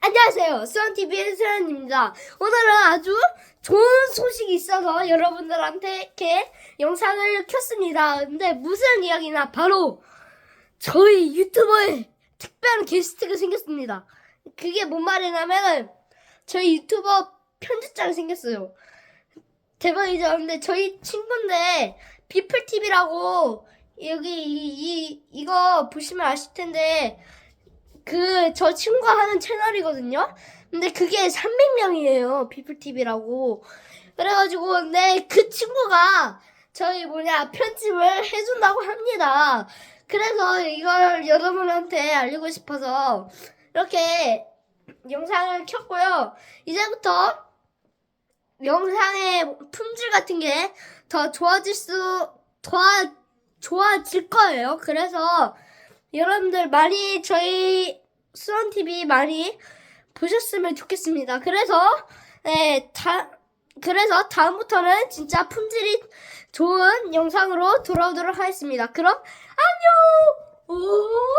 안녕하세요. 수원TV의 수현입니다. 오늘은 아주 좋은 소식이 있어서 여러분들한테 이렇게 영상을 켰습니다. 근데 무슨 이야기나 바로 저희 유튜버에 특별한 게스트가 생겼습니다. 그게 뭔 말이냐면 저희 유튜버 편집자가 생겼어요. 대박이죠. 근데 저희 친구인데 비플TV라고 여기 이, 이 이거 보시면 아실 텐데 그 저 친구가 하는 채널이거든요. 근데 그게 300명이에요. 피플TV라고. 그래가지고 근데 그 친구가 저희 뭐냐 편집을 해준다고 합니다. 그래서 이걸 여러분한테 알리고 싶어서 이렇게 영상을 켰고요. 이제부터 영상의 품질 같은 게 더 좋아질 수, 더 좋아질 거예요. 그래서 여러분들 많이 저희 수원 TV 많이 보셨으면 좋겠습니다. 그래서 네, 다 그래서 다음부터는 진짜 품질이 좋은 영상으로 돌아오도록 하겠습니다. 그럼 안녕. 오!